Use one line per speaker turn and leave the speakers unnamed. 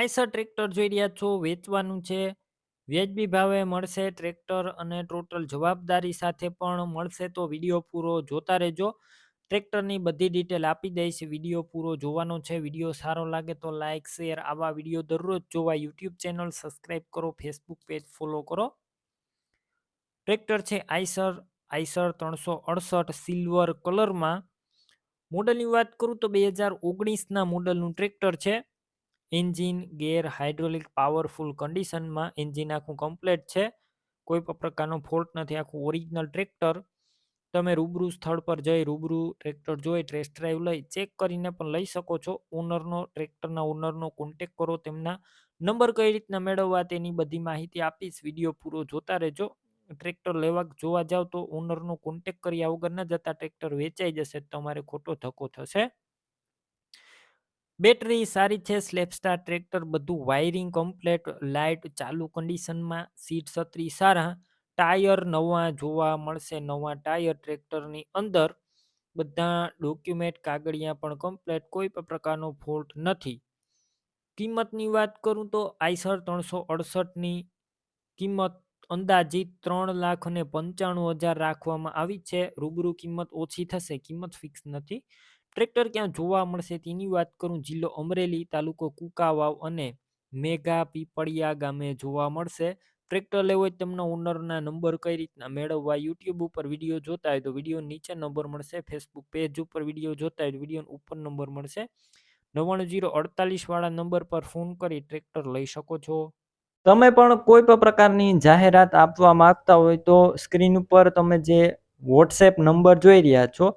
Eicher tractor જોઈ રહ્યા છો, વેચવાનું છે. વ્યાજબી ભાવે મળશે ટ્રેક્ટર અને ટોટલ જવાબદારી સાથે પણ મળશે તો વીડિયો પૂરો જોતા રહેજો. ટ્રેક્ટરની બધી ડિટેલ આપી દઈશ, વીડિયો પૂરો જોવાનો છે, વીડિયો સારો લાગે તો લાઇક શેર આવા વીડિયો દરરોજ જોવા યુટ્યુબ ચેનલ સબસ્ક્રાઈબ કરો, ફેસબુક પેજ ફોલો કરો. ટ્રેક્ટર છે આઈસર આઈસર ત્રણસો અડસઠ સિલ્વર કલરમાં. મોડલની વાત કરું તો બે હજાર ઓગણીસના મોડલનું ટ્રેક્ટર છે. એન્જિન ગેર હાઇડ્રોલિક પાવરફુલ કન્ડિશનમાં એન્જિન આખું કમ્પ્લેટ છે. કોઈ પણ પ્રકારનો ફોલ્ટ નથી. આખું ઓરિજિનલ ટ્રેક્ટર. તમે રૂબરૂ સ્થળ પર જઈ રૂબરૂ ટ્રેક્ટર જોઈ ટેસ્ટ ડ્રાઈવ લઈ ચેક કરીને પણ લઈ શકો છો. ઓનરનો, ટ્રેક્ટરના ઓનરનો કોન્ટેક કરો, તેમના નંબર કઈ રીતના મેળવવા તેની બધી માહિતી આપીશ. વીડિયો પૂરો જોતા રહેજો. ટ્રેક્ટર લેવા જોવા જાવ તો ઓનરનો કોન્ટેક કર્યા વગર ન જતા ટ્રેક્ટર વેચાઈ જશે. તમારે ખોટો ધક્કો થશે. બેટરી સારી છે સ્લેપસ્ટાર ટ્રેક્ટર બધું વાયરિંગ કમ્પ્લેટ લાઇટ ચાલુ કન્ડિશનમાં સીટ છત્રી સારા, ટાયર નવા જોવા મળશે, નવા ટાયર ટ્રેક્ટરની અંદર બધા ડોક્યુમેન્ટ કાગળિયા પણ કમ્પ્લેટ કોઈ પણ પ્રકારનો ફોલ્ટ નથી. કિંમતની વાત કરું તો આઈસર ત્રણસો અડસઠની કિંમત અંદાજિત ત્રણ લાખ અને પંચાણું હજાર રાખવામાં આવી છે. રૂબરૂ કિંમત ઓછી થશે, કિંમત ફિક્સ નથી. ટ્રેક્ટર ક્યાં જોવા મળશે તેની વાત કરું? જિલ્લો અમરેલી તાલુકો કુકાવાવ અને મેઘા પીપળિયા ગામે જોવા મળશે. ટ્રેક્ટર લેવો હોય તેમના ઓનરના નંબર કઈ રીતના મેળવવા? યુટ્યુબ ઉપર વીડિયો જોતા હોય તો વીડિયો નીચે નંબર મળશે. ફેસબુક પેજ ઉપર વીડિયો જોતા હોય તો વીડિયો ઉપર નંબર મળશે. નવ્વાણું જીરો અડતાલીસ વાળા નંબર પર ફોન કરી ટ્રેક્ટર લઈ શકો છો. તમે પણ કોઈ પણ પ્રકારની જાહેરાત આપવા માંગતા હોય તો સ્ક્રીન ઉપર તમે જે વોટ્સએપ નંબર જોઈ રહ્યા છો